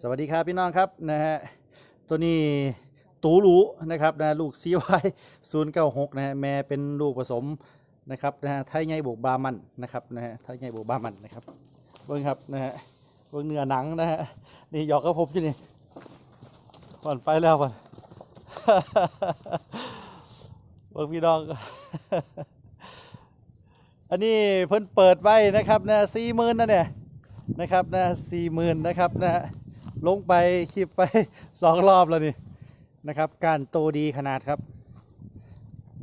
สวัสดีครับพี่น้องครับนะฮะตัวนี้ตูรูนะครับนะลูกซีไวศูนย์เก้าหกนะฮะแม่เป็นลูกผสมนะครับนะฮะไทยไงบวกบามันนะครับนะฮะไทยไงบวกบามันนะครับเบิ้งครับนะฮะเบิ้งเนื้อหนังนะฮะนี่หยอกกระผมที่นี่ก่อนไปแล้วก่อนเบิ้งพี่น้องอันนี้เพิ่นเปิดไว้นะครับนะสี่หมื่นนะเนี่ยนะครับนะสี่หมื่นนะครับนะ ลงไปคลิปไปสองรอบแล้วนี่นะครับ การโตดีขนาดครับ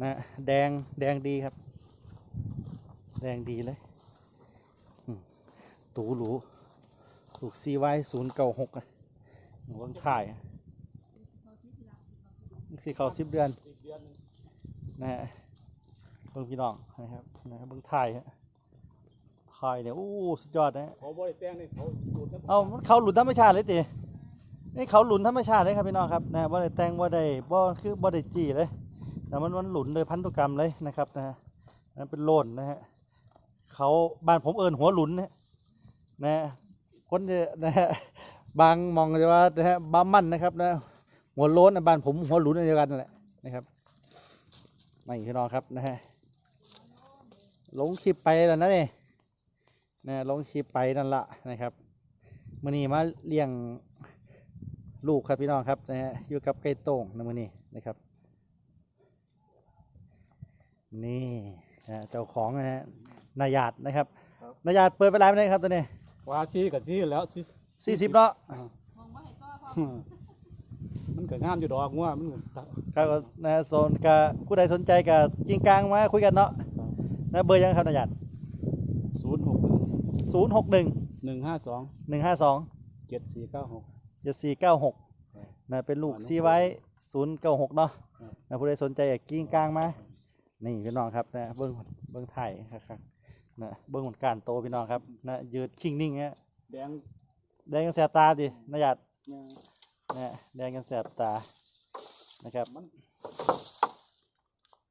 นะแดงแดงดีครับ แดงดีเลยตูหรูถูกซีไว้ศูนย์เก้าหกวังถ่ายสีเขาสิบเดือนนะฮะเบิ่งพี่น้องนะครับนะครับเบิ่งถ่ายฮะ ถ่ายเนี่ยโอ้สุดยอดนะฮะเขาบ่ได้แต่งนี่เขาดูดน้ำเอามันเขาหลุนธรรมชาติเลยตินี่เขาหลุนธรรมชาติเลยครับพี่น้องครับนะว่าได้แต่งว่าได้บ่คือบ่ได้จีเลยแต่มันมันหลุนเลยพันธุกรรมเลยนะครับนะฮะนั่นเป็นโลนนะฮะเขาบ้านผมเอินหัวหลุนนะนะฮะคนจะนะฮะบางมองจะว่านะฮะบ้ามันนะครับนะหัวโล้นนะบ้านผมหัวหลุนอันเดียวกันนั่นแหละนะครับไม่พี่น้องครับนะฮะลงคลิปไปแล้วนะนี่ นะลงคลิปไปนั่นละนะครับมื่อนี้มาเลี้ยงลูกครับพี่น้องครับนะฮะอยู่กับไก่โต้งนะมื่อนี้นะครับ นี่นะฮะเจ้าของนะฮะนายาดนะครับนายาดเปิดเวลาไปไหนครับตัวนี้ว่าซีกับซีแล้วซีสี่สิบเนาะมันก็งามอยู่ดอกงัวมันก็ครับนะฮะโซนกับผู้ใดสนใจกับจิงกลางมาคุยกันเนาะนะเบอร์ยังครับนายาดศูนย์หก ศูนย์หกหนึ่งหนึ่งห้าสองหนึ่งห้าสองเจ็ดสี่เก้าหกเจ็ดสี่เก้าหกครับนะเป็นลูกอ่าน้องซีไว้ศูนย์เก้าหกเนาะครับนะผู้ใดสนใจอยากกิ้งกลางมานี่พี่น้องครับนะเบิ้งเบิ้งไทยครับนะเบิ้งผลการโตพี่น้องครับนะยืดคิงนิ่งฮะแดงแดงกันแสบตาดินะหยาดเนี่ยนะแดงกันแสบตานะครับมัน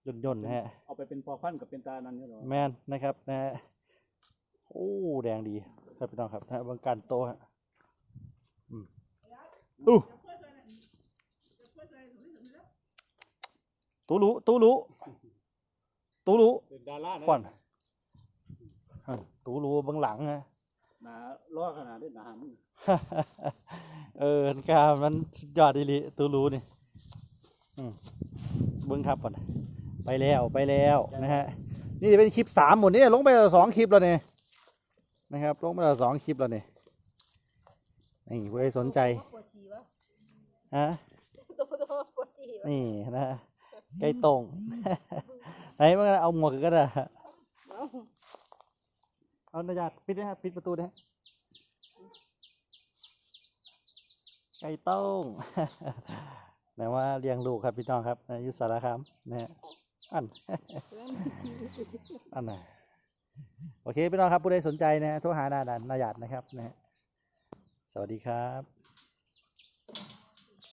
ย่นย่นๆนะฮะเอาไปเป็นพอพันธุ์กับเป็นตานั่นนี่หรอแมนนะครับนะฮะ โอ้แดงดีครับพี่น้องครับนะเบิ้งการโตฮะอืมอู้ตูรู้ตูรู้ตูรู้เป็นดารานะขวัญอะตูรู้เบางหลังฮะหนาล้อขนาดนี้หนามันเออกามันสุดยอดดีลิตูรู้นี่อืมเบิ้งครับก่อน ไปแล้วไปแล้วนะฮะ นี่จะเป็นคลิปสามหมดนี่ลงไปแล้วสองคลิปแล้วเนี่ย นะครับลงไปแล้วสองคลิปแล้วเนี่ยนี่ผู้ใดสนใจปวดฉี่วะฮะตัวตัวปวดฉี่วะนี่นะฮะไก่ตรงไหนมันเอาหมวกก็ได้เอาหน้าญาติปิดนะฮะปิดประตูนะฮะไก่ต้งแม้ว่าเลี้ยงลูกครับพี่น้องครับนะอยุสารคามนะฮะอันอันไหน โอเคพี่น้องครับผู้ใดสนใจนะฮะโทรหานาดานนาหยาดนะครับนะฮะสวัสดีครับ